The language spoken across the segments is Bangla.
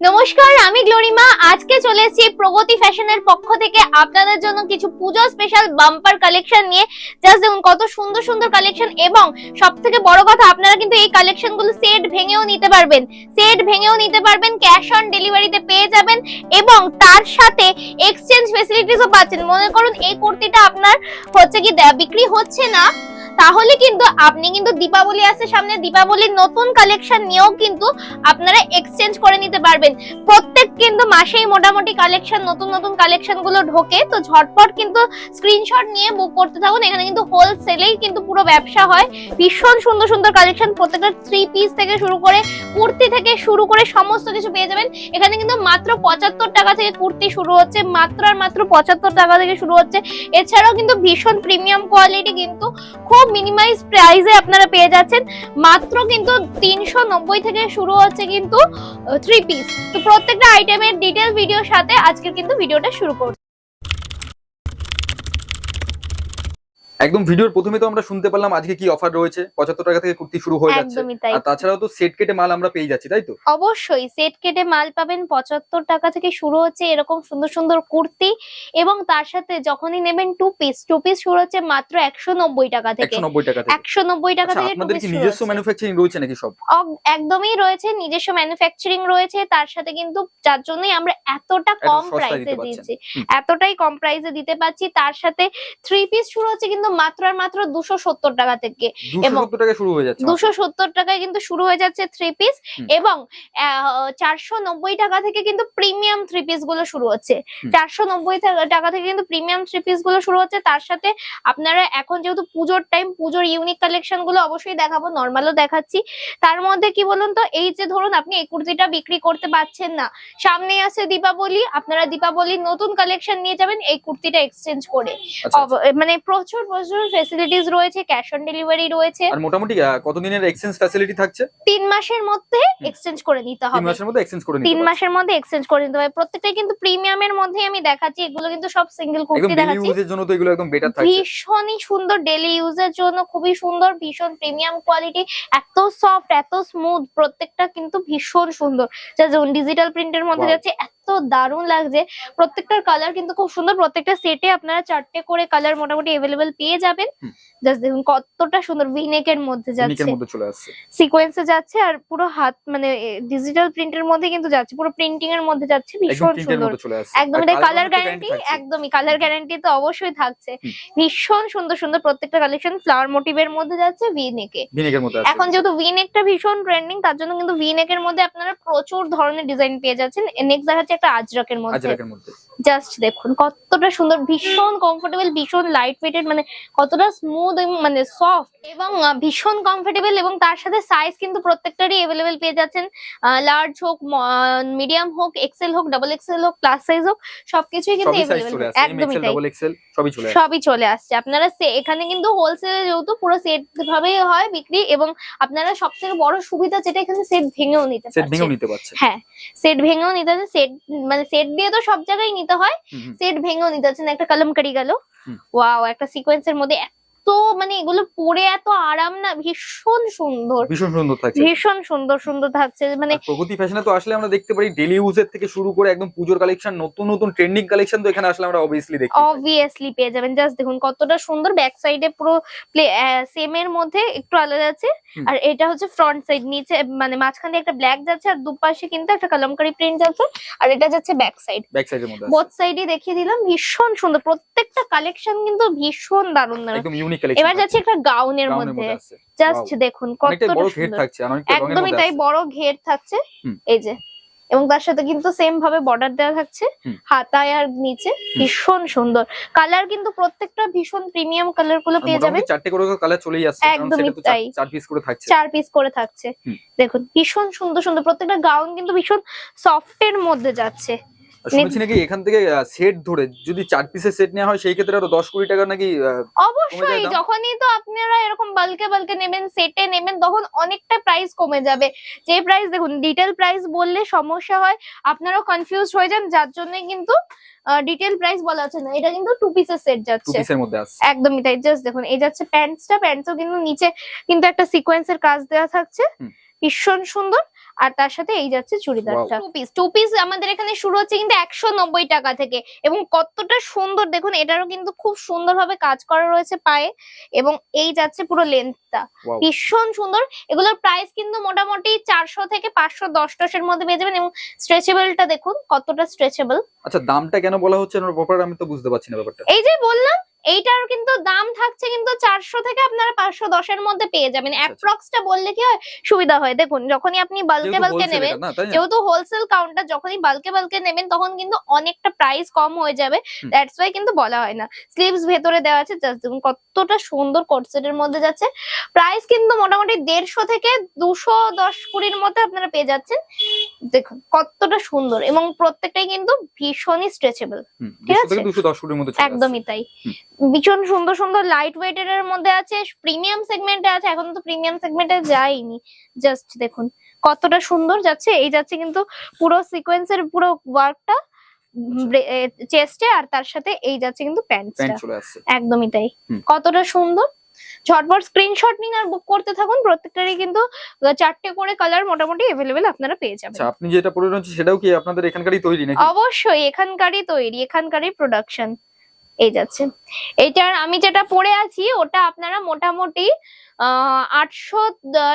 নমস্কার, আমি গ্লোরিমা। আজকে চলে এসেছি প্রগতি ফ্যাশনের পক্ষ থেকে। আপনাদের জন্য কিছু পুজো স্পেশাল বাম্পার কালেকশন নিয়ে। জাস্ট দেখুন, কত সুন্দর সুন্দর কালেকশন এবং সব থেকে বড় কথা, আপনারা কিন্তু এই কালেকশনগুলো সেট ভেঙেও নিতে পারবেন। সেট ভেঙেও নিতে পারবেন ক্যাশ অন ডেলিভারিতে পেয়ে যাবেন এবং তার সাথে এক্সচেঞ্জ ফেসিলিটিসও পাচ্ছেন। মনে করুন, এই কুর্তিটা আপনার হচ্ছে কি বিক্রি হচ্ছে না। তাহলে কিন্তু আপনি কিন্তু দীপাবলি আসছে সামনে। দীপাবলির নতুন কালেকশন নিয়েও কিন্তু আপনারা এক্সচেঞ্জ করে নিতে পারবেন। প্রত্যেক কিন্তু মাসেই মোটামুটি কালেকশন নতুন নতুন কালেকশনগুলো ঢোকে। তো ঝটপট কিন্তু স্ক্রিনশট নিয়ে বুক করতে থাকুন। এখানে কিন্তু হোলসেলেই কিন্তু পুরো ব্যবসা হয়। ভীষণ সুন্দর সুন্দর কালেকশন প্রত্যেকটা থ্রি পিস থেকে শুরু করে কুর্তি থেকে শুরু করে সমস্ত কিছু পেয়ে যাবেন। এখানে কিন্তু মাত্র পঁচাত্তর টাকা থেকে কুর্তি শুরু হচ্ছে। মাত্র আর মাত্র পঁচাত্তর টাকা থেকে শুরু হচ্ছে। এছাড়াও কিন্তু ভীষণ প্রিমিয়াম কোয়ালিটি কিন্তু খুব মিনিমাইজ প্রাইসে আপনারা পেয়ে যাচ্ছেন। মাত্র কিন্তু তিনশো নব্বই থেকে শুরু হচ্ছে কিন্তু থ্রি পিস তো প্রত্যেকটা আইটেমের ডিটেল ভিডিওর সাথে আজকের কিন্তু ভিডিওটা শুরু করছি। একদম ভিডিওর প্রথমে তো আমরা শুনতে পারলাম আজকে কি অফার রয়েছে পঁচাত্তর টাকা থেকে কুর্তি শুরু হয়ে যাচ্ছে। আর তাছাড়াও তো সেট কেটে মাল আমরা পেয়ে যাচ্ছি তাই তো? অবশ্যই সেট কেটে মাল পাবেন পঁচাত্তর টাকা থেকে শুরু হচ্ছে এরকম সুন্দর সুন্দর কুর্তি এবং তার সাথে যখনই নেবেন টু পিস টু পিস শুরু হচ্ছে মাত্র একশো নব্বই টাকা থেকে। একশো নব্বই টাকা থেকে। একশো নব্বই টাকা আচ্ছা থেকে আপনাদের কি নিজস্ব ম্যানুফ্যাকচারিং রয়েছে নাকি সব? একদমই রয়েছে নিজস্ব ম্যানুফ্যাকচারিং রয়েছে তার সাথে কিন্তু যার জন্যই আমরা এতটা কম প্রাইসে দিচ্ছি। এতটাই কম প্রাইসে দিতে পারছি তার সাথে থ্রি পিস শুরু হচ্ছে কিন্তু মাত্র আর মাত্র দুশো সত্তর টাকা থেকে এবং দুশো সত্তর টাকায় কিন্তু শুরু হয়ে যাচ্ছে থ্রি পিস এবং চারশো নব্বই টাকা থেকে কিন্তু প্রিমিয়াম থ্রি পিসগুলো শুরু হচ্ছে। চারশো নব্বই টাকা থেকে কিন্তু প্রিমিয়াম থ্রি পিসগুলো শুরু হচ্ছে। তার সাথে আপনারা এখন যেহেতু পুজোর টাইম পুজোর ইউনিক কালেকশনগুলো অবশ্যই দেখাবো নর্মালও দেখাচ্ছি। তার মধ্যে কি বলুন তো এই যে ধরুন আপনি এই কুর্তিটা বিক্রি করতে পারছেন না। সামনে আছে দীপাবলি আপনারা দীপাবলির নতুন কালেকশন নিয়ে যাবেন এই কুর্তিটা এক্সচেঞ্জ করে। আচ্ছা, মানে প্রচুর প্রচুর ফেসিলিটিস রয়েছে ক্যাশ অন ডেলিভারি রয়েছে। আর মোটামুটি কতদিনের এক্সচেঞ্জ ফ্যাসিলিটি থাকছে? তিন মাসের মধ্যে এক্সচেঞ্জ করে নিতে তিন হবে। মাসের মধ্যে এক্সচেঞ্জ করে নিতে তিন মাসের মধ্যে এক্সচেঞ্জ করে নিতে হবে। প্রত্যেকটাই কিন্তু প্রিমিয়ামের মধ্যে আমি দেখাচ্ছি এগুলো কিন্তু সব সিঙ্গেল কুর্তি দেখাচ্ছি। ইউজের জন্য তো এগুলো একদম বেটার থাকছে। ভীষণই সুন্দর ডেলি ইউজের জন্য খুবই সুন্দর ভীষণ প্রিমিয়াম কোয়ালিটি এত সফট এত স্মুথ প্রত্যেকটা কিন্তু ভীষণ সুন্দর। যা ডিজিটাল প্রিন্টের মধ্যে যাচ্ছে এত দারুণ লাগছে। প্রত্যেকটার কালার কিন্তু খুব সুন্দর। প্রত্যেকটা সেটে আপনারা চারটে করে কালার মোটামুটি এভেলেবেল পেয়ে যাবেন। জাস্ট দেখুন কতটা সুন্দর ভিনেকের মধ্যে ইউনিকের যাচ্ছে মধ্যে আসছে। সিকোয়েন্সে যাচ্ছে আর পুরো হাত মানে ডিজিটাল প্রিন্টের মধ্যে কিন্তু যাচ্ছে। পুরো প্রিন্টিং এর মধ্যে যাচ্ছে। ভীষণ সুন্দর। তাই colour কালার গ্যারান্টি একদমই। কালার গ্যারান্টি তো অবশ্যই থাকছে। ভীষণ সুন্দর সুন্দর প্রত্যেকটা কালেকশন ফ্লাওয়ার মোটিভের মধ্যে যাচ্ছে ভি নেকে ভিনেকের মধ্যে আসছে। এখন যেহেতু ভি নেকটা ভীষণ ট্রেন্ডিং তার জন্য কিন্তু ভি নেকের মধ্যে আপনারা প্রচুর ধরনের ডিজাইন পেয়ে যাচ্ছেন। নেক্সট দেখাচ্ছে একটা মধ্যে। আজরাকের মধ্যে। জাস্ট দেখুন কতটা সুন্দর ভীষণ কমফোর্টেবল ভীষণ লাইট ওয়েটেড মানে কতটা স্মুথ এবং মানে সফট এবং ভীষণ কমফোর্টেবল এবং তার সাথে সাইজ কিন্তু প্রত্যেকটারই অ্যাভেলেবেল পেয়ে যাচ্ছেন। লার্জ হোক মিডিয়াম হোক এক্সেল হোক ডাবল এক্সেল হোক প্লাস সাইজ হোক সবকিছুই কিন্তু সবই অ্যাভেলেবেল চলে আসছে একদমই তাই। সবই চলে আসছে। আপনারা এখানে কিন্তু হোলসেলে যেহেতু পুরো সেট ভাবেই হয় বিক্রি এবং আপনারা সব থেকে বড় সুবিধা যেটা এখানে সেট ভেঙেও নিতে পারছেন। হ্যাঁ সেট ভেঙেও নিতে সেট মানে সেট দিয়ে তো সব জায়গায় নিতে হয় হুম, হুম। সেট ভেঙেও নিতে পারছেন একটা কলমকারি গেল। ওয়াও একটা সিকোয়েন্সের মধ্যে এত মানে এগুলো পরে এত আরাম না ভীষণ সুন্দর। ভীষণ সুন্দর থাকছে। ভীষণ সুন্দর সুন্দর থাকছে। মানে প্রগতি ফ্যাশনে তো আসলে আমরা দেখতে পারি ডেলি ইউজের থেকে শুরু করে একদম পুজোর কালেকশন নতুন নতুন ট্রেন্ডিং কালেকশন তো এখানে আসলে আমরা অবভিয়াসলি দেখি অবভিয়াসলি পেয়ে যাবেন। জাস্ট দেখুন কতটা সুন্দর। ব্যাক সাইডে পুরো সেম এর মধ্যে একটু আলাদা আছে। আর এটা হচ্ছে ফ্রন্ট সাইড নিচে মানে মাঝখানে একটা ব্ল্যাক যাচ্ছে আর দুপাশে কিন্তু একটা কালামকারি প্রিন্ট যাচ্ছে। আর এটা যাচ্ছে ব্যাক সাইড ব্যাক সাইডের মধ্যে বোথ সাইডে দেখিয়ে দিলাম। ভীষণ সুন্দর। প্রত্যেকটা কালেকশন কিন্তু ভীষণ দারুণ। দারুণ। একদম ইউনিক কালেকশন এবার যাচ্ছে একটা গাউনের মধ্যে। জাস্ট দেখুন কতটা বড় ঘের থাকছে একদমই তাই বড় ঘের থাকছে। এই যে। এবং তার সাথে কিন্তু সেম ভাবে বর্ডার দেওয়া থাকছে। হাতায় আর নিচে। ভীষণ সুন্দর। কালার কিন্তু প্রত্যেকটা ভীষণ প্রিমিয়াম কালারগুলো পেয়ে যাবেন। চারটে করে কালার চলেই আসছে একদমই তাই। চার পিস করে থাকছে। চার পিস করে থাকছে। দেখুন ভীষণ সুন্দর সুন্দর। প্রত্যেকটা গাউন কিন্তু ভীষণ সফট এর মধ্যে যাচ্ছে। শুনেছি নাকি এখান থেকে সেট ধরে যদি চার পিসের সেট নেওয়া হয় সেই ক্ষেত্রে আরও দশ কোটি টাকা নাকি অবশ্যই যখনই তো আপনারা এরকম বালকে বালকে নেবেন সেটে নেবেন তখন অনেকটা প্রাইস কমে যাবে। যে প্রাইস দেখুন ডিটেল প্রাইস বললে সমস্যা হয় আপনারাও কনফিউজ হয়ে যান যার জন্য কিন্তু ডিটেল প্রাইস বলা হচ্ছে না। এটা কিন্তু টু পিসের সেট যাচ্ছে। একদমই তাই। জাস্ট দেখুন এই যাচ্ছে প্যান্টসটা প্যান্টসও কিন্তু নিচে কিন্তু একটা সিকোয়েন্সের কাজ দেওয়া থাকছে। ভীষণ সুন্দর। আর তার সাথে এই যাচ্ছে চুড়িদারটা। টু পিস টু পিস আমাদের এখানে শুরু হচ্ছে কিন্তু একশো নব্বই টাকা থেকে এবং কতটা সুন্দর দেখুন এটারও কিন্তু খুব সুন্দরভাবে কাজ করা রয়েছে পায়ে এবং এই যাচ্ছে পুরো লেন্থটা. ভীষণ সুন্দর। এগুলোর প্রাইস কিন্তু মোটামুটি চারশো থেকে পাঁচশো দশ টসের মধ্যে পেয়ে যাবেন এবং স্ট্রেচেবলটা দেখুন কতটা স্ট্রেচেবল আচ্ছা দামটা কেন বলা হচ্ছে না? আমি তো বুঝতে পারছি না ব্যাপারটা। এই যে বললাম এইটার কিন্তু দাম থাকছে কিন্তু চারশো থেকে আপনারা পাঁচশো দশের মধ্যে পেয়ে যাবেন। আচ্ছা। অ্যাপ্রক্সটা বললে কি হয়? সুবিধা হয়। দেখুন যখনই আপনি বালকে বালকে নেবেন? যেহেতু হোলসেল কাউন্টার যখনই বালকে বালকে নেবেন তখন কিন্তু অনেকটা প্রাইস কম হয়ে যাবে। দ্যাটস ওয়াই কিন্তু বলা হয় না। স্লিভস ভেতরে দেওয়া আছে জাস্ট দেখুন কতটা সুন্দর কোটসেটের মধ্যে যাচ্ছে। প্রাইস কিন্তু মোটামুটি দেড়শো থেকে দুশো দশ কুড়ির মধ্যে আপনারা পেয়ে যাচ্ছেন। দেখুন কতটা সুন্দর এবং প্রত্যেকটাই কিন্তু ভীষণই স্ট্রেচেবল ঠিক আছে? 210 কোটির মধ্যে চলে আসছে। একদমই তাই ভীষণ সুন্দর সুন্দর লাইট ওয়েটের এর মধ্যে আছে প্রিমিয়াম সেগমেন্টে আছে এখন তো প্রিমিয়াম সেগমেন্টে যায়নি। জাস্ট দেখুন কতটা সুন্দর যাচ্ছে। এই যাচ্ছে কিন্তু পুরো সিকোয়েন্সের পুরো ওয়ার্কটা চেস্টে আর তার সাথে এই যাচ্ছে কিন্তু প্যান্টসটা প্যান্ট চলে একদমই তাই। কতটা সুন্দর। ঝটপট স্ক্রিনশট নিন আর বুক করতে থাকুন। প্রত্যেকটারই কিন্তু চারটে করে কালার মোটামুটি এভেলেবেল আপনারা পেয়ে যাবেন। আচ্ছা আপনি যেটা পরে রয়েছে সেটাও কি আপনাদের এখানকারই তৈরি নাকি? অবশ্যই এখানকারই তৈরি এখানকারই প্রোডাকশন এই যাচ্ছে। এটার আমি যেটা পরে আছি ওটা আপনারা মোটামুটি আটশো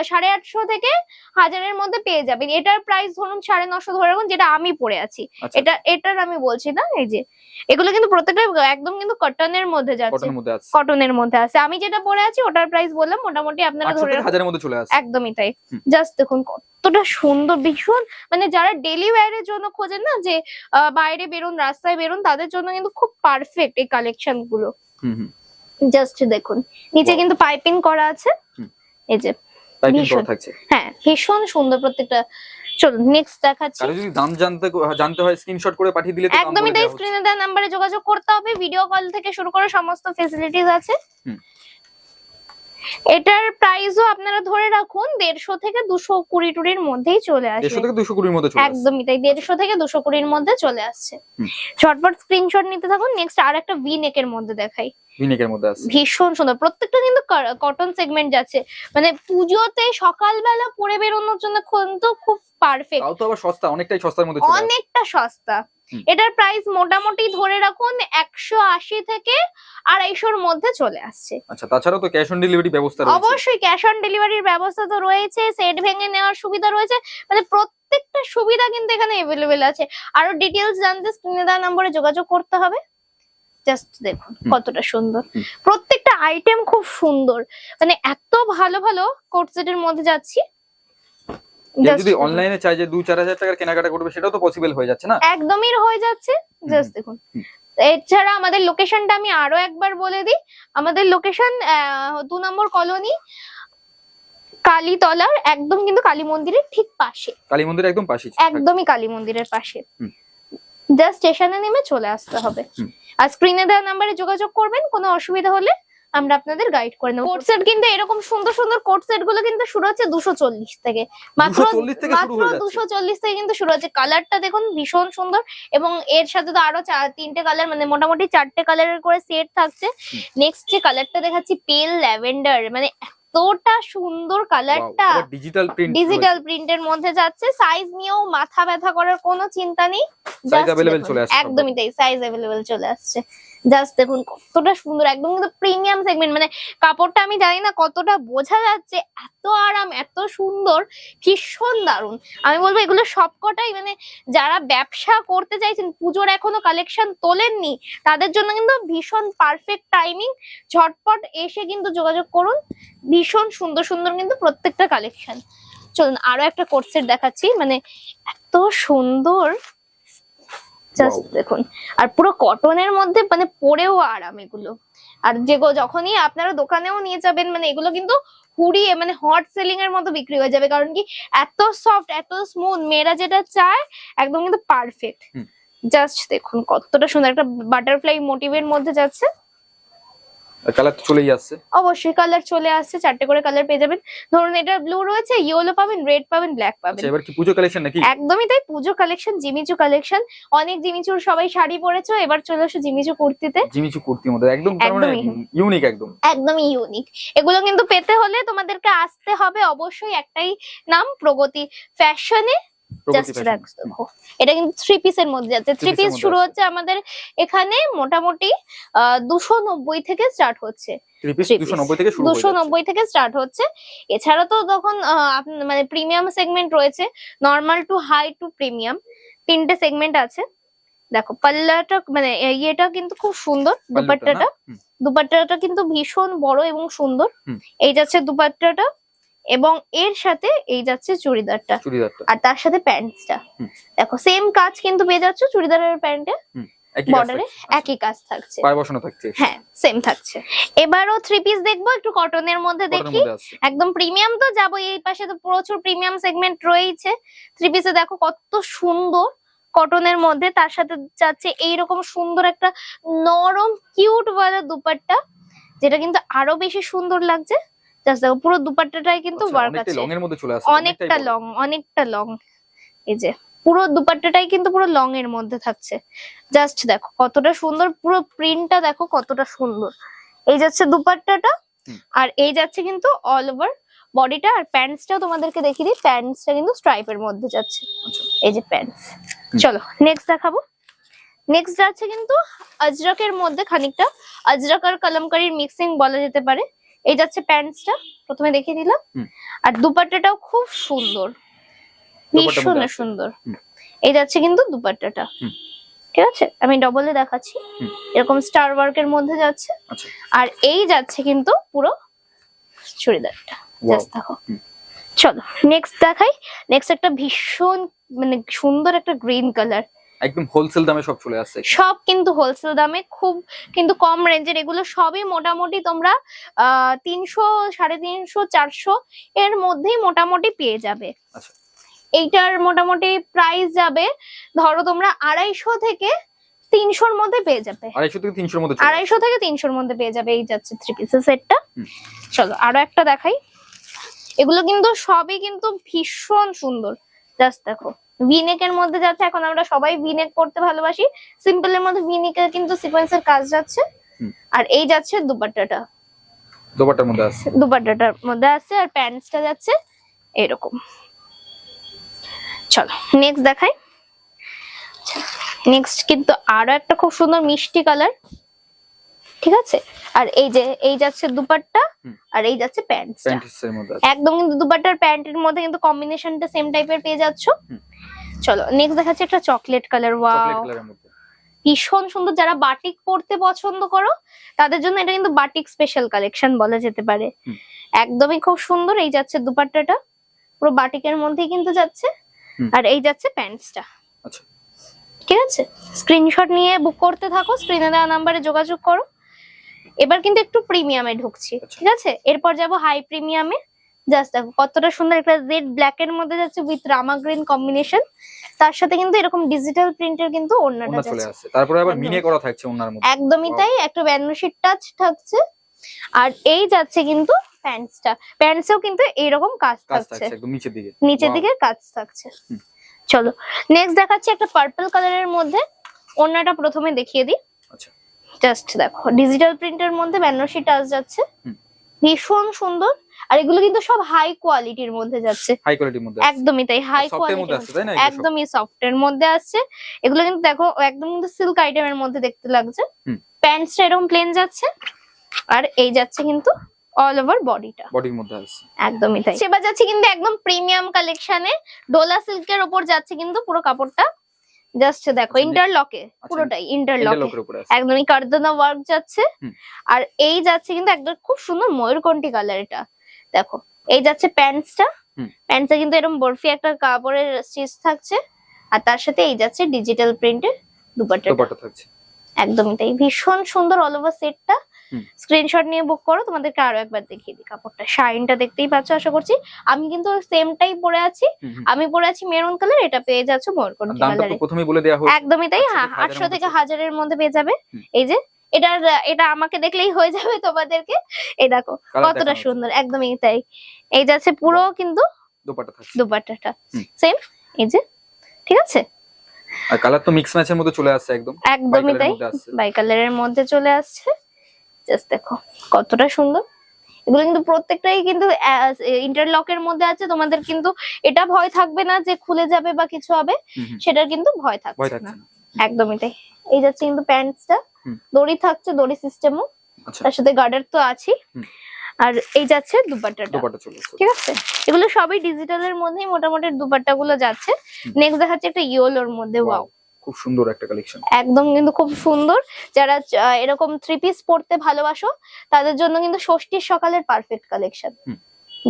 সাড়ে আটশো থেকে হাজারের মধ্যে পেয়ে যাবেন। এটার প্রাইস ধরুন সাড়ে নশো ধরে রাখুন যেটা আমি পরে আছি। আচ্ছা। এটা এটার আমি বলছি না এই যে এগুলো কিন্তু প্রত্যেকটা একদম কিন্তু কটনের মধ্যে যাচ্ছে। কটনের মধ্যে আছে। আমি যেটা পরে আছি ওটার প্রাইস বললাম মোটামুটি আপনারা ধরে হাজারের মধ্যে চলে আসছে। একদমই তাই। জাস্ট দেখুন কতটা সুন্দর ভীষণ মানে যারা ডেলি ওয়্যারের জন্য খোঁজেন না যে বাইরে বেরোন রাস্তায় বেরোন তাদের জন্য কিন্তু খুব পারফেক্ট এই কালেকশনগুলো। হুম হুম। জাস্ট দেখুন। নিচে কিন্তু পাইপিং করা আছে। এই যে হ্যাঁ ভীষণ সুন্দর প্রত্যেকটা। চলুন নেক্সট দেখাচ্ছি। কারও যদি দাম জানতে জানতে হয় স্ক্রিনশট করে পাঠিয়ে দিলে একদমই তাই দেওয়া স্ক্রিনে দেওয়া নাম্বারে যোগাযোগ করতে হবে। ভিডিও কল থেকে শুরু করে সমস্ত আছে। এটার প্রাইসও আপনারা ধরে রাখুন দেড়শো থেকে দুশো কুড়ি মধ্যেই চলে আসবে দেড়শো থেকে দুশো কুড়ির মধ্যে আসছে একদমই তাই দেড়শো থেকে দুশো কুড়ির মধ্যে চলে আসছে। ঝটপট স্ক্রিনশট নিতে থাকুন। নেক্সট আর একটা ভি নেকের মধ্যে দেখাই। ভিনেকের মধ্যে আছে। ভীষণ সুন্দর। প্রত্যেকটা কিন্তু কটন সেগমেন্ট যাচ্ছে। মানে পুজোতে সকালবেলা পরে বেরোনোর জন্য কিন্তু খুব পারফেক্ট তাও তো আবার সস্তা অনেকটাই সস্তার মধ্যে চলে অনেকটা সস্তা। এটার প্রাইস মোটামুটি ধরে রাখুন একশো আশি থেকে আড়াইশোর মধ্যে চলে আসছে। আচ্ছা তাছাড়াও তো ক্যাশ অন ডেলিভারি ব্যবস্থা অবশ্যই ক্যাশ অন ডেলিভারির ব্যবস্থা তো রয়েছে সেট ভেঙে নেওয়ার সুবিধা রয়েছে। মানে প্রত্যেকটা সুবিধা কিন্তু এখানে এভেলেবেল আছে। আরও ডিটেলস জানতে স্ক্রিনে দেওয়া নম্বরে যোগাযোগ করতে হবে। জাস্ট দেখুন কতটা সুন্দর। প্রত্যেকটা আইটেম খুব সুন্দর। মানে এত ভালো ভালো কোট সেটের মধ্যে যাচ্ছি। যদি অনলাইনে চাই যে দু চার হাজার টাকার কেনাকাটা করবে সেটাও তো পসিবল হয়ে যাচ্ছে না? একদমই হয়ে যাচ্ছে। জাস্ট দেখুন। এছাড়া আমাদের লোকেশনটা আমি আরও একবার বলে দিই। আমাদের লোকেশন দু নম্বর কলোনি কালীতলার একদম কিন্তু কালী মন্দিরের ঠিক পাশে। কালী মন্দির একদম পাশে একদমই কালী মন্দিরের পাশে। জাস্ট স্টেশনে নেমে চলে আসতে হবে। আর স্ক্রিনে দেওয়া নাম্বারে যোগাযোগ করবেন কোনো অসুবিধা হলে আমরা আপনাদের গাইড করে নেব। কোট সেট কিন্তু এরকম সুন্দর সুন্দর কোট সেটগুলো কিন্তু শুরু হচ্ছে দুশো চল্লিশ থেকে। মাত্র 240 মাত্র দুশো চল্লিশ থেকে কিন্তু শুরু হচ্ছে। কালারটা দেখুন ভীষণ সুন্দর এবং এর সাথে তো আরও তিনটে কালার মানে মোটামুটি চারটে কালারের করে সেট থাকছে। নেক্সট যে কালারটা দেখাচ্ছি পেল ল্যাভেন্ডার মানে এতটা সুন্দর কালারটা ডিজিটাল প্রিন্ট ডিজিটাল প্রিন্টের মধ্যে যাচ্ছে। সাইজ নিয়েও মাথা ব্যথা করার কোনো চিন্তা নেই। একদমই তাই সাইজ অ্যাভেলেবেল চলে আসছে। জাস্ট দেখুন, কতটা সুন্দর, একদম কিন্তু প্রিমিয়াম সেগমেন্ট মানে কাপড়টা আমি জানি না কতটা বোঝা যাচ্ছে, এত আরাম, এত সুন্দর, ভীষণ দারুণ। আমি বলব এগুলো সবকটাই মানে যারা ব্যবসা করতে চাইছেন, পুজোর এখনও কালেকশন তোলেননি, তাদের জন্য কিন্তু ভীষণ পারফেক্ট টাইমিং ঝটপট এসে কিন্তু যোগাযোগ করুন, ভীষণ সুন্দর সুন্দর কিন্তু প্রত্যেকটা কালেকশন চলুন, আরও একটা কোর্সের দেখাচ্ছি মানে এত সুন্দর জাস্ট দেখুন। আর পুরো কটনের মধ্যে মানে পরেও আরাম এগুলো। আর যে যখনই আপনারা দোকানেও নিয়ে যাবেন মানে এগুলো কিন্তু হুড়িয়ে মানে হট সেলিং এর মতো বিক্রি হয়ে যাবে। কারণ কি এত সফট এত স্মুথ মেয়েরা যেটা চায় একদম কিন্তু পারফেক্ট জাস্ট দেখুন কতটা সুন্দর। একটা বাটারফ্লাই মোটিভের মধ্যে যাচ্ছে। কালার তো চলেই আসছে। অবশ্যই কালার চলে আসছে চারটে করে কালার পেয়ে যাবেন। ধরুন এটা ব্লু রয়েছে ইয়েলো পাবেন রেড পাবেন ব্ল্যাক পাবেন। আচ্ছা এবার কি পুজো কালেকশন নাকি? একদমই তাই পুজো কালেকশন জিমিচু কালেকশন অনেক জিমিচুর সবাই শাড়ি পরেছো এবার চলে এসো জিমিচু কুর্তিতে। জিমিচু কুর্তির মধ্যে একদম তার মানে ইউনিক একদম। একদমই ইউনিক এগুলো কিন্তু পেতে হলে তোমাদেরকে আসতে হবে অবশ্যই একটাই নাম প্রগতি। ফ্যাশনে জাস্ট fashion। দেখো এটা কিন্তু থ্রি পিসের মধ্যে যাচ্ছে। থ্রি Three piece এর পিস শুরু হচ্ছে আমাদের এখানে মোটামুটি দুশো নব্বই থেকে স্টার্ট হচ্ছে। দুশো নব্বই থেকে স্টার্ট হচ্ছে। এছাড়া তো তখন মানে প্রিমিয়াম সেগমেন্ট রয়েছে। Normal to high to premium তিনটে সেগমেন্ট আছে। দেখো পাল্লাটা মানে ইয়েটা কিন্তু খুব সুন্দর। দুপাট্টাটা। দুপাট্টাটা কিন্তু ভীষণ বড় এবং সুন্দর। এই যাচ্ছে দুপাট্টাটা। এবং এর সাথে এই যাচ্ছে চুড়িদারটা। আর তার সাথে প্যান্টসটা। দেখো সেম কাজ কিন্তু পেয়ে যাচ্ছ চুড়িদারের প্যান্টে। বর্ডারে। আচ্ছা, একই কাজ থাকছে। পায়ে বসানো থাকছে। হ্যাঁ সেম থাকছে। এবারও থ্রি পিস দেখব একটু কটনের মধ্যে দেখি। একদম প্রিমিয়াম তো যাব এই পাশে তো প্রচুর প্রিমিয়াম সেগমেন্ট রয়েছে থ্রি পিসে দেখো কত সুন্দর কটনের মধ্যে। তার সাথে যাচ্ছে এইরকম সুন্দর একটা নরম কিউট ওয়ালা দুপাট্টা যেটা কিন্তু আরও বেশি সুন্দর লাগছে। জাস্ট দেখো পুরো দুপাট্টাটাই কিন্তু আচ্ছা, ওয়ার্ক অনেকটাই আছে। লং এর মধ্যে চলে আসছে অনেকটা লং অনেকটা লং এই যে পুরো দুপাট্টাটাই কিন্তু পুরো লং এর মধ্যে থাকছে। জাস্ট দেখো কতটা সুন্দর পুরো প্রিন্টটা দেখো কতটা সুন্দর। এই যাচ্ছে দুপাট্টাটা আর এই যাচ্ছে কিন্তু অল ওভার বডিটা আর প্যান্টসটাও তোমাদেরকে দেখিয়ে দিই প্যান্টসটা কিন্তু স্ট্রাইপের মধ্যে যাচ্ছে। আচ্ছা। এই যে প্যান্টস চলো নেক্সট দেখাবো। নেক্সট যাচ্ছে কিন্তু আজরকের মধ্যে খানিকটা আজরক আর কালামকারীর মিক্সিং বলা যেতে পারে। এই যাচ্ছে প্যান্টসটা প্রথমে দেখিয়ে দিলাম। আর দুপাট্টাটাও খুব সুন্দর। ভীষণ সুন্দর। এই যাচ্ছে কিন্তু দুপাট্টাটা। ঠিক আছে? আমি ডবলে দেখাচ্ছি। এরকম স্টার ওয়ার্কের মধ্যে যাচ্ছে। আচ্ছা। আর এই যাচ্ছে কিন্তু পুরো চুড়িদারটা। জাস্ট দেখো। চলো নেক্সট দেখাই। নেক্সট একটা ভীষণ মানে সুন্দর একটা গ্রিন কালার একদম হোলসেল দামে সব চলে আসছে। সব কিন্তু হোলসেল দামে খুব কিন্তু কম রেঞ্জের এগুলো সবই মোটামুটি তোমরা তিনশো সাড়ে তিনশো চারশো এর মধ্যেই মোটামুটি পেয়ে যাবে। আচ্ছা। এইটার মোটামুটি প্রাইস যাবে ধরো তোমরা আড়াইশো থেকে তিনশোর মধ্যে পেয়ে যাবে। আড়াইশো থেকে তিনশোর মধ্যে আড়াইশো থেকে তিনশোর মধ্যে পেয়ে যাবে এই যাচ্ছে থ্রি পিসের সেটটা চলো আরও একটা দেখাই। এগুলো কিন্তু সবই কিন্তু ভীষণ সুন্দর। জাস্ট দেখো। ভিনেকের মধ্যে যাচ্ছে এখন আমরা সবাই ভিনেক পড়তে ভালোবাসি। সিম্পল এর মধ্যে ভিনেকের কিন্তু সিকোয়েন্সের কাজ যাচ্ছে। আর এই যাচ্ছে দুপাট্টাটা। দোপাট্টার মধ্যে আসছে দুপাট্টাটার মধ্যে আছে আর প্যান্টসটা যাচ্ছে এরকম। চলো নেক্সট দেখাই। নেক্সট কিন্তু আরও একটা খুব সুন্দর মিষ্টি কালার ঠিক আছে? আর এই যে এই যাচ্ছে দুপাট্টা আর এই যাচ্ছে প্যান্টিস মধ্যে একদম কিন্তু দুপাট্টার প্যান্টের মধ্যে কিন্তু কম্বিনেশনটা সেম টাইপের পেয়ে যাচ্ছ। চলো নেক্সট দেখাচ্ছে একটা চকলেট কালার ওয়াও ভীষণ সুন্দর যারা বাটিক পরতে পছন্দ করো তাদের জন্য এটা কিন্তু বাটিক স্পেশাল কালেকশন বলা যেতে পারে। একদমই খুব সুন্দর এই যাচ্ছে দুপাট্টাটা। পুরো বাটিকের মধ্যেই কিন্তু যাচ্ছে। আর এই যাচ্ছে প্যান্টসটা আচ্ছা। ঠিক আছে? স্ক্রিনশট নিয়ে বুক করতে থাকো স্ক্রিনে দেওয়া নাম্বারে যোগাযোগ করো। এবার কিন্তু একটু প্রিমিয়ামে ঢুকছি। আচ্ছা। ঠিক আছে? এরপর যাব হাই প্রিমিয়ামে জাস্ট দেখো কতটা সুন্দর একটা জেড ব্ল্যাক এর মধ্যে যাচ্ছে উইথ রামা গ্রিন কম্বিনেশন তার সাথে কিন্তু এরকম ডিজিটাল প্রিন্টের কিন্তু ওড়নাটা ওনা চলে যাচ্ছে। আসছে। তারপরে আবার মিনে করা থাকছে ওনার মধ্যে। একদমই তাই একটা ব্যানশিট টাচ থাকছে। আর এই যাচ্ছে কিন্তু প্যান্টসটা প্যান্টসেও কিন্তু এইরকম কাজ কাজ থাকছে। একদম নিচের দিকে। নিচের দিকে কাজ থাকছে। চলো নেক্সট দেখাচ্ছি একটা পার্পল কালারের মধ্যে। ওড়নাটা প্রথমে দেখিয়ে দিই। আচ্ছা। জাস্ট দেখো ডিজিটাল প্রিন্টের মধ্যে বেনারসি টাচ যাচ্ছে। হুম। ভীষণ সুন্দর। আর এগুলো কিন্তু সব হাই কোয়ালিটির মধ্যে যাচ্ছে। হাই কোয়ালিটির মধ্যে একদমই তাই হাই Soft এর মধ্যে আসছে, তাই না? কোয়ালিটি একদমই সফট এর মধ্যে আসছে এগুলো কিন্তু দেখো একদম কিন্তু সিল্ক আইটেমের মধ্যে দেখতে লাগছে। প্যান্টসটা এরকম প্লেন যাচ্ছে। আর এই যাচ্ছে কিন্তু অল ওভার বডিটা বডির মধ্যে আছে। একদমই তাই। সেবার যাচ্ছে কিন্তু একদম প্রিমিয়াম কালেকশনে ডোলা সিল্কের ওপর যাচ্ছে কিন্তু পুরো কাপড়টা। জাস্ট দেখো আচ্ছা, ইন্টারলকে আচ্ছা, পুরোটাই ইন্টারলকে একদমই কার্দানা ওয়ার্ক যাচ্ছে আর এই যাচ্ছে কিন্তু একদম খুব সুন্দর ময়ূরকণ্ঠী কালার এটা। দেখো এই যাচ্ছে প্যান্টসটা হুম। প্যান্টসটা কিন্তু এরকম বরফি একটা কাপড়ের স্টিচ থাকছে আর তার সাথে এই যাচ্ছে ডিজিটাল প্রিন্টের দুপাট্টা দোপাট্টা থাকছে। একদমই তাই ভীষণ সুন্দর অল ওভার সেটটা। স্ক্রিনশট নিয়ে বুক করো তোমাদেরকে আরও একবার দেখিয়ে দিই কাপড়টা। শাইনটা দেখতেই পাচ্ছ আশা করছি। আমি কিন্তু সেমটাই পরে আছি। আমি পরে আছি মেরুন কালার এটা পেয়ে যাচ্ছ ময়ূরকণ্ঠী কালারে প্রথমেই বলে দেওয়া একদমই তাই আটশো হ্যাঁ থেকে আটশো হাজারের থেকে মধ্যে হাজারের মধ্যে পেয়ে যাবে। এই যে এটা এটা আমাকে দেখলেই হয়ে যাবে তোমাদেরকে। এই দেখো কতটা সুন্দর একদমই তাই। এই যাচ্ছে পুরো কিন্তু দোপাট্টা থাকছে। সেম এই যে ঠিক আছে? আর কালার তো মিক্স ম্যাচের মধ্যে চলে আসছে একদম। একদমই তাই এর। বাই কালারের মধ্যে চলে আসছে। জাস্ট দেখো কতটা সুন্দর। এগুলো কিন্তু প্রত্যেকটাই কিন্তু ইন্টারলকের মধ্যে আছে। তোমাদের কিন্তু এটা ভয় থাকবে না যে খুলে যাবে বা কিছু হবে। সেটার কিন্তু ভয় থাকছে না। একদমই তাই। এই যাচ্ছে কিন্তু প্যান্টসটা। দড়ি থাকছে দড়ি সিস্টেমও আচ্ছা। তার সাথে গার্ডার তো আছেই আর এই যাচ্ছে দুপাট্টাটা। দোপাট্টা ঠিক আছে? এগুলো সবই ডিজিটালের মধ্যেই মোটামুটি দুপাট্টা গুলো যাচ্ছে। নেক্সট দেখাচ্ছে একটা ইয়োলোর মধ্যে ওয়াও খুব সুন্দর একটা কালেকশন একদম কিন্তু খুব সুন্দর। যারা এরকম থ্রি পিস পরতে ভালোবাসো তাদের জন্য কিন্তু ষষ্ঠীর সকালের পারফেক্ট কালেকশন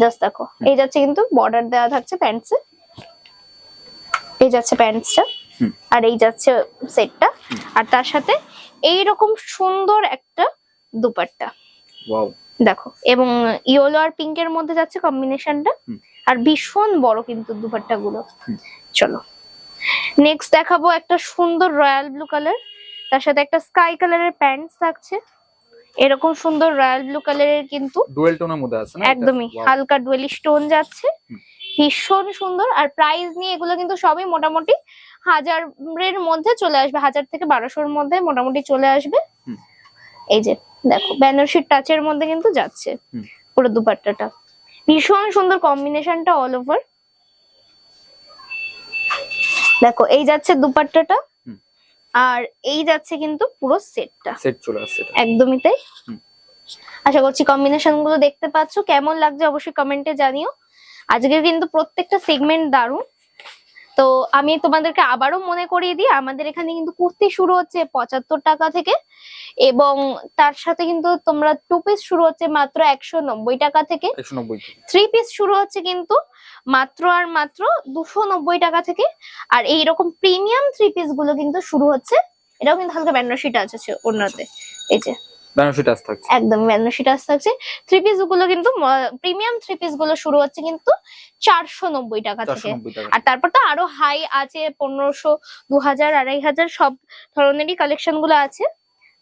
জাস্ট দেখো এই যাচ্ছে কিন্তু বর্ডার দেওয়া থাকছে প্যান্টসে এই যাচ্ছে প্যান্টসটা আর এই যাচ্ছে সেটটা আর তার সাথে এই রকম সুন্দর একটা দুপাট্টা। ওয়াও দেখো এবং ইয়েলো আর পিঙ্কের মধ্যে যাচ্ছে কম্বিনেশনটা আর ভীষণ বড় কিন্তু দুপাট্টা গুলো চলো। নেক্সট দেখাবো একটা সুন্দর রয়্যাল ব্লু কালার। তার সাথে একটা স্কাই কালারের প্যান্টস থাকছে। এরকম সুন্দর রয়্যাল ব্লু কালারের কিন্তু ডুয়েল টোনের মধ্যে আছে না একদমই হালকা ডুয়েলি স্টোন যাচ্ছে। ভীষণ সুন্দর। আর প্রাইস নিয়ে এগুলো কিন্তু সবই মোটামুটি হাজারের মধ্যে চলে আসবে হাজার থেকে বারোশোর মধ্যে মোটামুটি চলে আসবে। এই যে দেখো বেনারসির টাচের মধ্যে কিন্তু যাচ্ছে পুরো দুপাট্টাটা। ভীষণ সুন্দর কম্বিনেশনটা অল ওভার দেখো এই যাচ্ছে দুপাট্টাটা আর এই যাচ্ছে কিন্তু পুরো সেটটা। সেট চলে আসছে একদমই তাই। আশা করছি কম্বিনেশনগুলো দেখতে পাচ্ছ। কেমন লাগছে অবশ্যই কমেন্টে জানিও। আজকে কিন্তু প্রত্যেকটা সেগমেন্ট দারুণ। তো আমি তোমাদেরকে আবারও মনে করিয়ে দিই আমাদের এখানে কিন্তু কুর্তি শুরু হচ্ছে পঁচাত্তর টাকা থেকে এবং তার সাথে কিন্তু তোমরা টু পিস শুরু হচ্ছে মাত্র একশো নব্বই টাকা থেকে। থ্রি পিস শুরু হচ্ছে কিন্তু মাত্র আর মাত্র দুশো নব্বই টাকা থেকে। আর এই রকম প্রিমিয়াম থ্রি পিসগুলো কিন্তু শুরু হচ্ছে। এটাও কিন্তু হালকা বেনারসি টাচ আছে অন্যতে। এই যে। বেনারসি টাচ থাকছে। একদম বেনারসি টাচ থাকছে। থ্রি পিসগুলো কিন্তু প্রিমিয়াম থ্রি পিসগুলো শুরু হচ্ছে কিন্তু চারশো নব্বই টাকা চারশো থেকে আর তারপর তো আরও হাই আছে সব ধরনেরই কালেকশনগুলো আছে।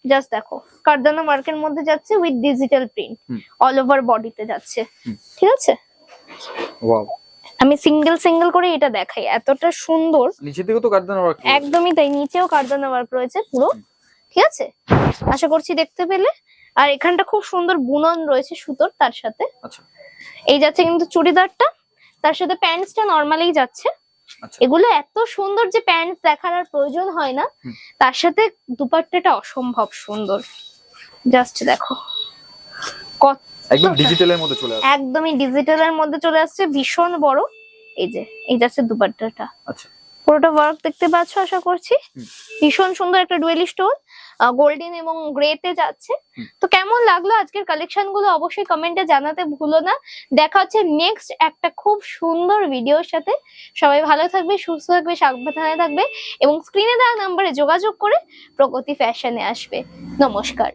জাস্ট দেখো কারদানা মার্কের মধ্যে যাচ্ছে with digital print all over বডিতে যাচ্ছে। ঠিক আছে? ওয়াও আমি সিঙ্গেল সিঙ্গেল করে এটা দেখাই এতটা সুন্দর। নিচের দিকে তো কার্দানা ওয়ার্ক একদমই তাই নিচেও কারদানা ওয়ার্ক রয়েছে পুরো। ঠিক আছে? আশা করছি দেখতে পেলে। আর এখানটা খুব সুন্দর বুনন রয়েছে সুতোর তার সাথে। আচ্ছা। এই যাচ্ছে কিন্তু চুড়িদারটা। তার সাথে প্যান্টসটা নর্মালি যাচ্ছে। আচ্ছা। এগুলো এত সুন্দর যে প্যান্ট দেখার আর প্রয়োজন হয় না। তার সাথে দুপাট্টাটা অসম্ভব সুন্দর। জাস্ট দেখো। কত একদম ডিজিটালের মধ্যে চলে আসছে। একদমই ডিজিটালের মধ্যে চলে আসছে। ভীষণ বড়। এই যে এই যাচ্ছে দুপাট্টাটা। আচ্ছা। পুরোটা ওয়ার্ক দেখতে পাচ্ছ আশা করছি। ভীষণ সুন্দর একটা ডুয়েলি স্টোন গোল্ডেন এবং গ্রেতে যাচ্ছে। তো কেমন লাগল আজকের কালেকশনগুলো অবশ্যই কমেন্টে জানাতে ভুলো না। দেখা হচ্ছে নেক্সট একটা খুব সুন্দর ভিডিওর সাথে। সবাই ভালো থাকবে সুস্থ থাকবে সাবধানে থাকবে এবং স্ক্রিনে দেওয়া নাম্বারে যোগাযোগ করে প্রগতি ফ্যাশনে আসবে। নমস্কার।